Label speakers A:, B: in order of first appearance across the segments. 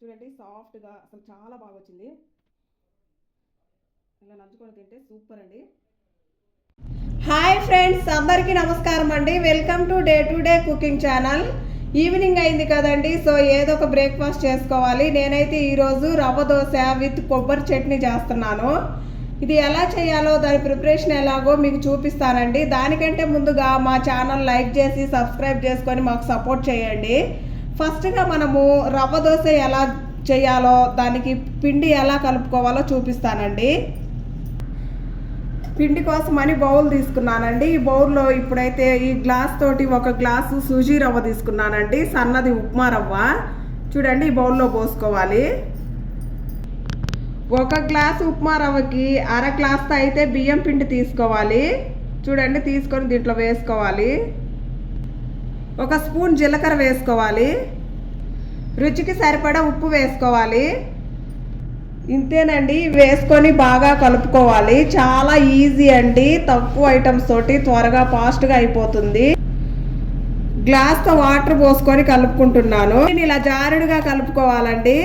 A: చూడండి సాఫ్ట్గా అసలు చాలా బాగా వచ్చింది. ఇలా నంచుకొని తింటే సూపర్ అండి.
B: హాయ్ ఫ్రెండ్స్ అందరికీ నమస్కారం అండి. Welcome to day to day cooking channel. Evening అయింది కదండి సో ఏదో ఒక బ్రేక్ఫాస్ట్ చేసుకోవాలి. నేనైతే ఈరోజు రవ్వ దోశ విత్ కొబ్బరి చట్నీ చేస్తున్నాను. ఇది ఎలా చేయాలో దాని ప్రిపరేషన్ ఎలాగో మీకు చూపిస్తానండి. దానికంటే ముందుగా మా ఛానల్ లైక్ చేసి సబ్స్క్రైబ్ చేసుకొని మాకు సపోర్ట్ చేయండి. ఫస్ట్గా మనము రవ్వ దోశ ఎలా చేయాలో దానికి పిండి ఎలా కలుపుకోవాలో చూపిస్తానండి. పిండి కోసం అని బౌల్ తీసుకున్నానండి. ఈ బౌల్లో ఇప్పుడైతే ఈ గ్లాస్ తోటి ఒక గ్లాసు సూజీ రవ్వ తీసుకున్నానండి. సన్నది ఉప్మా రవ్వ. చూడండి ఈ బౌల్లో పోసుకోవాలి. ఒక గ్లాసు ఉప్మా రవ్వకి అర గ్లాస్తో అయితే బియ్యం పిండి తీసుకోవాలి. చూడండి తీసుకొని దీంట్లో వేసుకోవాలి. ఒక స్పూన్ జీలకర్ర వేసుకోవాలి. రుచికి సరిపడా ఉప్పు వేసుకోవాలి. ఇంతేనండి వేసుకొని బాగా కలుపుకోవాలి. చాలా ఈజీ అండి తక్కువ ఐటమ్స్ తోటి త్వరగా ఫాస్ట్గా అయిపోతుంది. గ్లాస్తో వాటర్ పోసుకొని కలుపుకుంటున్నాను. నేను ఇలా జారుడుగా కలుపుకోవాలండి.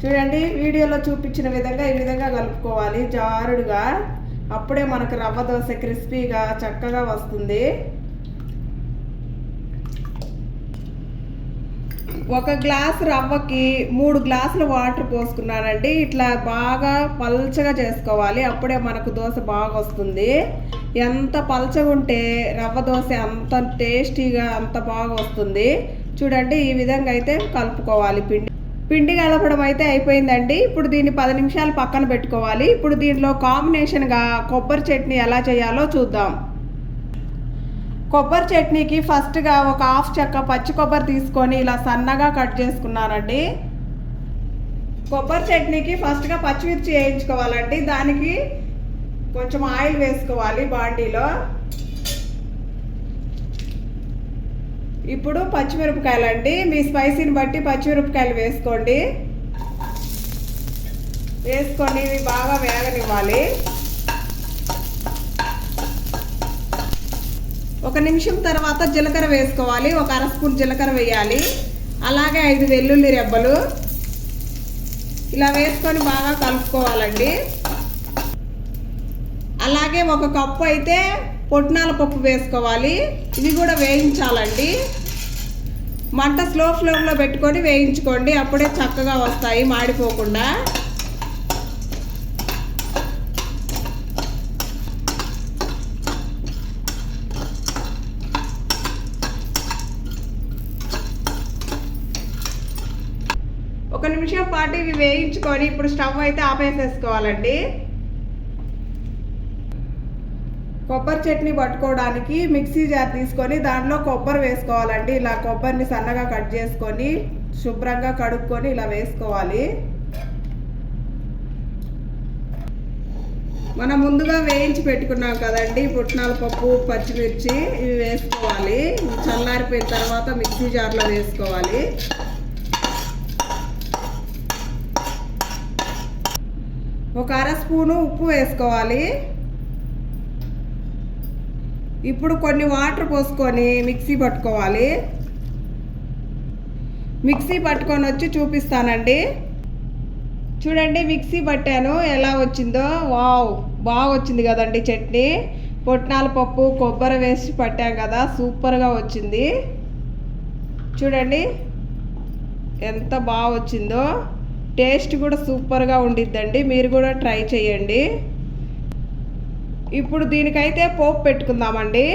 B: చూడండి వీడియోలో చూపించిన విధంగా ఈ విధంగా కలుపుకోవాలి. జారుడుగా అప్పుడే మనకు రవ్వ దోశ క్రిస్పీగా చక్కగా వస్తుంది. ఒక గ్లాస్ రవ్వకి మూడు గ్లాసుల వాటర్ పోసుకున్నానండి. ఇట్లా బాగా పల్చగా చేసుకోవాలి. అప్పుడే మనకు దోశ బాగా వస్తుంది. ఎంత పల్చగా ఉంటే రవ్వ దోశ అంత టేస్టీగా అంత బాగా వస్తుంది. చూడండి ఈ విధంగా అయితే కలుపుకోవాలి పిండి. పిండి కలపడం అయితే అయిపోయిందండి. ఇప్పుడు దీన్ని పది నిమిషాలు పక్కన పెట్టుకోవాలి. ఇప్పుడు దీనిలో కాంబినేషన్గా కొబ్బరి చట్నీ ఎలా చేయాలో చూద్దాం. కొబ్బరి చట్నీకి ఫస్ట్గా ఒక హాఫ్ చెక్క పచ్చి కొబ్బరి తీసుకొని ఇలా సన్నగా కట్ చేసుకున్నానండి. కొబ్బరి చట్నీకి ఫస్ట్గా పచ్చిమిర్చి వేయించుకోవాలండి. దానికి కొంచెం ఆయిల్ వేసుకోవాలి బాండీలో. ఇప్పుడు పచ్చిమిరపకాయలు అండి మీ స్పైసీని బట్టి పచ్చిమిరపకాయలు వేసుకోండి. వేసుకొని ఇవి బాగా వేగనివ్వాలి. ఒక నిమిషం తర్వాత జీలకర్ర వేసుకోవాలి. ఒక అర స్పూన్ జీలకర్ర వేయాలి. అలాగే ఐదు వెల్లుల్లి రెబ్బలు. ఇలా వేసుకొని బాగా కలుపుకోవాలండి. అలాగే ఒక కప్పు అయితే పొట్నాల పప్పు వేసుకోవాలి. ఇవి కూడా వేయించాలండి. మంట స్లో ఫ్లేమ్లో పెట్టుకొని వేయించుకోండి. అప్పుడే చక్కగా వస్తాయి మాడిపోకుండా. ఒక నిమిషం పాటు ఇవి వేయించుకొని ఇప్పుడు స్టవ్ అయితే ఆపేసేసుకోవాలండి. కొబ్బరి చట్నీ పట్టుకోవడానికి మిక్సీ జార్ తీసుకొని దాంట్లో కొబ్బరి వేసుకోవాలండి. ఇలా కొబ్బరిని సన్నగా కట్ చేసుకొని శుభ్రంగా కడుక్కొని ఇలా వేసుకోవాలి. మనం ముందుగా వేయించి పెట్టుకున్నాం కదండి. పుట్నాల పప్పు పచ్చిమిర్చి ఇవి వేసుకోవాలి. చల్లారిపోయిన తర్వాత మిక్సీ జార్లో వేసుకోవాలి. ఒక అర స్పూను ఉప్పు వేసుకోవాలి. ఇప్పుడు కొన్ని వాటర్ పోసుకొని మిక్సీ పట్టుకోవాలి. మిక్సీ పట్టుకొని వచ్చి చూపిస్తానండి. చూడండి మిక్సీ పట్టాను. ఎలా వచ్చిందో? వావ్ బాగా వచ్చింది కదండి చట్నీ. పొట్నాల పప్పు కొబ్బరి వేసి పట్టాం కదా సూపర్గా వచ్చింది. చూడండి ఎంత బాగా వచ్చిందో. టేస్ట్ కూడా సూపర్గా ఉండిద్దండి. మీరు కూడా ట్రై చేయండి. ఇప్పుడు దీనికైతే పోపు పెట్టుకుందామండి.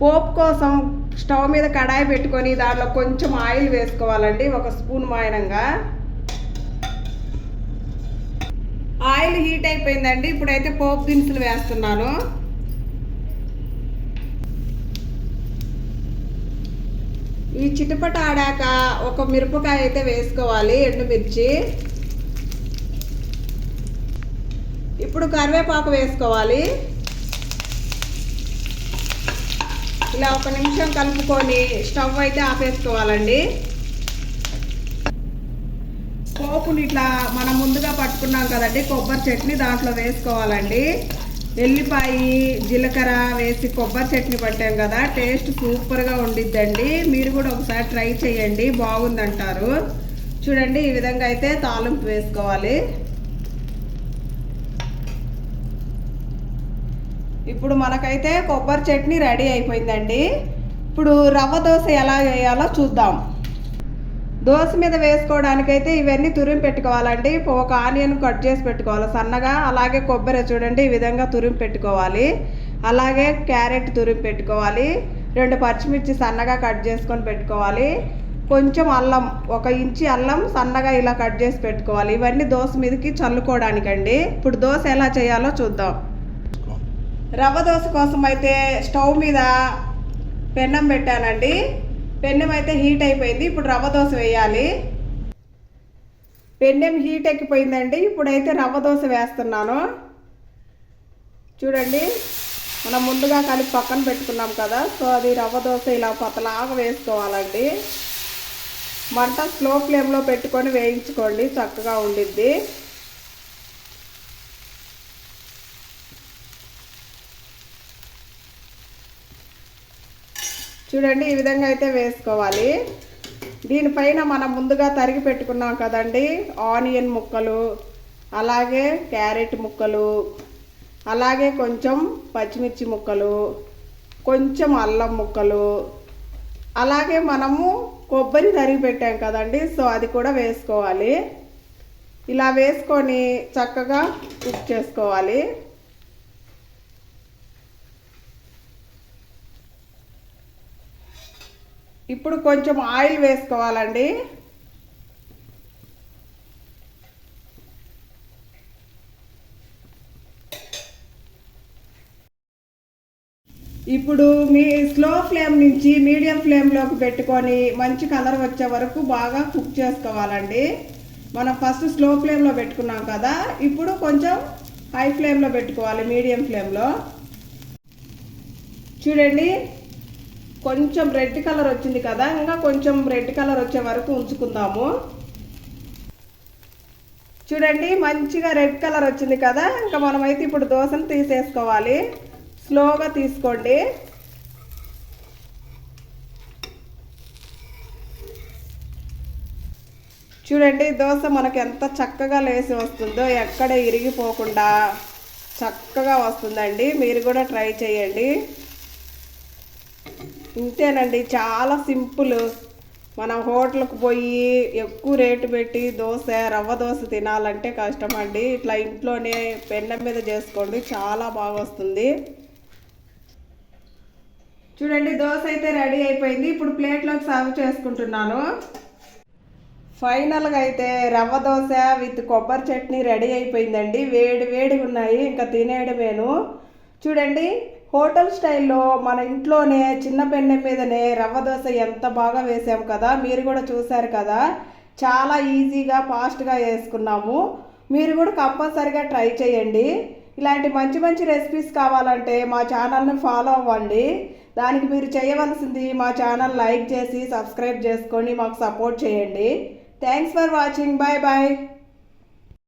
B: పోపు కోసం స్టవ్ మీద కడాయి పెట్టుకొని దాంట్లో కొంచెం ఆయిల్ వేసుకోవాలండి ఒక స్పూన్ మాయనంగా. ఆయిల్ హీట్ అయిపోయిందండి ఇప్పుడైతే పోపు దినుసులు వేస్తున్నాను. ఈ చిటపట ఆడాక ఒక మిరపకాయ అయితే వేసుకోవాలి ఎండుమిర్చి. ఇప్పుడు కరివేపాకు వేసుకోవాలి. ఇలా ఒక నిమిషం కలుపుకొని స్టవ్ అయితే ఆపేసుకోవాలండి. పోపుని ఇట్లా మనం ముందుగా పట్టుకున్నాం కదండి కొబ్బరి చట్నీ దాంట్లో వేసుకోవాలండి. ఎల్లిపాయ జీలకర్ర వేసి కొబ్బరి చట్నీ పట్టాం కదా టేస్ట్ సూపర్గా ఉండిద్దండి. మీరు కూడా ఒకసారి ట్రై చేయండి బాగుందంటారు. చూడండి ఈ విధంగా అయితే తాలింపు వేసుకోవాలి. ఇప్పుడు మనకైతే కొబ్బరి చట్నీ రెడీ అయిపోయిందండి. ఇప్పుడు రవ్వ దోశ ఎలా వేయాలో చూద్దాం. దోశ మీద వేసుకోవడానికైతే ఇవన్నీ తురిమి పెట్టుకోవాలండి. ఒక ఆనియన్ కట్ చేసి పెట్టుకోవాలి సన్నగా. అలాగే కొబ్బరి చూడండి ఈ విధంగా తురిమి పెట్టుకోవాలి. అలాగే క్యారెట్ తురిమి పెట్టుకోవాలి. రెండు పచ్చిమిర్చి సన్నగా కట్ చేసుకొని పెట్టుకోవాలి. కొంచెం అల్లం ఒక ఇంచి అల్లం సన్నగా ఇలా కట్ చేసి పెట్టుకోవాలి. ఇవన్నీ దోశ మీదకి చల్లుకోవడానికండి. ఇప్పుడు దోశ ఎలా చేయాలో చూద్దాం. రవ్వ దోశ కోసం అయితే స్టవ్ మీద పెన్నం పెట్టానండి. పెన్నం అయితే హీట్ అయిపోయింది. ఇప్పుడు రవ్వ దోశ వేయాలి. పెన్నెం హీట్ ఎక్కిపోయిందండి. ఇప్పుడైతే రవ్వ దోశ వేస్తున్నాను. చూడండి మనం ముందుగా కలిపి పక్కన పెట్టుకున్నాం కదా. సో అది రవ్వ దోశ ఇలా పతలాగా వేసుకోవాలండి. మంట స్లో ఫ్లేమ్లో పెట్టుకొని వేయించుకోండి. చక్కగా ఉండిద్ది. చూడండి ఈ విధంగా అయితే వేసుకోవాలి. దీనిపైన మనం ముందుగా తరిగి పెట్టుకున్నాం కదండి ఆనియన్ ముక్కలు అలాగే క్యారెట్ ముక్కలు అలాగే కొంచెం పచ్చిమిర్చి ముక్కలు కొంచెం అల్లం ముక్కలు అలాగే మనము కొబ్బరి తరిగి పెట్టాం కదండి సో అది కూడా వేసుకోవాలి. ఇలా వేసుకొని చక్కగా కుక్ చేసుకోవాలి. ఇప్పుడు కొంచెం ఆయిల్ వేసుకోవాలండి. ఇప్పుడు మీ స్లో ఫ్లేమ్ నుంచి మీడియం ఫ్లేమ్లోకి పెట్టుకొని మంచి కలర్ వచ్చే వరకు బాగా కుక్ చేసుకోవాలండి. మనం ఫస్ట్ స్లో ఫ్లేమ్లో పెట్టుకున్నాం కదా ఇప్పుడు కొంచెం హై ఫ్లేమ్లో పెట్టుకోవాలి మీడియం ఫ్లేమ్లో చూడండి కొంచెం రెడ్ కలర్ వచ్చింది కదా ఇంకా కొంచెం రెడ్ కలర్ వచ్చే వరకు ఉంచుకుందాము. చూడండి మంచిగా రెడ్ కలర్ వచ్చింది కదా ఇంకా మనమైతే ఇప్పుడు దోశను తీసేసుకోవాలి. స్లోగా తీసుకోండి. చూడండి దోశ మనకి ఎంత చక్కగా లేసి వస్తుందో ఎక్కడ ఇరిగిపోకుండా చక్కగా వస్తుందండి. మీరు కూడా ట్రై చేయండి. ఇంతేనండి చాలా సింపుల్. మనం హోటల్కి పోయి ఎక్కువ రేటు పెట్టి దోశ రవ్వ దోశ తినాలంటే కష్టం అండి ఇట్లా ఇంట్లోనే పెన్నం మీద చేసుకోండి చాలా బాగా వస్తుంది చూడండి దోశ అయితే రెడీ అయిపోయింది. ఇప్పుడు ప్లేట్లోకి సర్వ్ చేసుకుంటున్నాను. ఫైనల్గా అయితే రవ్వ దోశ విత్ కొబ్బరి చట్నీ రెడీ అయిపోయిందండి. వేడి వేడిగా ఉన్నాయి ఇంకా తినేయడమేను. చూడండి హోటల్ స్టైల్లో మన ఇంట్లోనే చిన్న పెన్నె మీదనే రవ్వ దోశ ఎంత బాగా వేసాం కదా మీరు కూడా చూశారు కదా. చాలా ఈజీగా ఫాస్ట్గా వేసుకున్నాము. మీరు కూడా కంపల్సరిగా ట్రై చేయండి. ఇలాంటి మంచి మంచి రెసిపీస్ కావాలంటే మా ఛానల్ని ఫాలో అవ్వండి. దానికి మీరు చేయవలసింది మా ఛానల్ లైక్ చేసి సబ్స్క్రైబ్ చేసుకొని మాకు సపోర్ట్ చేయండి. Thanks for watching. Bye bye.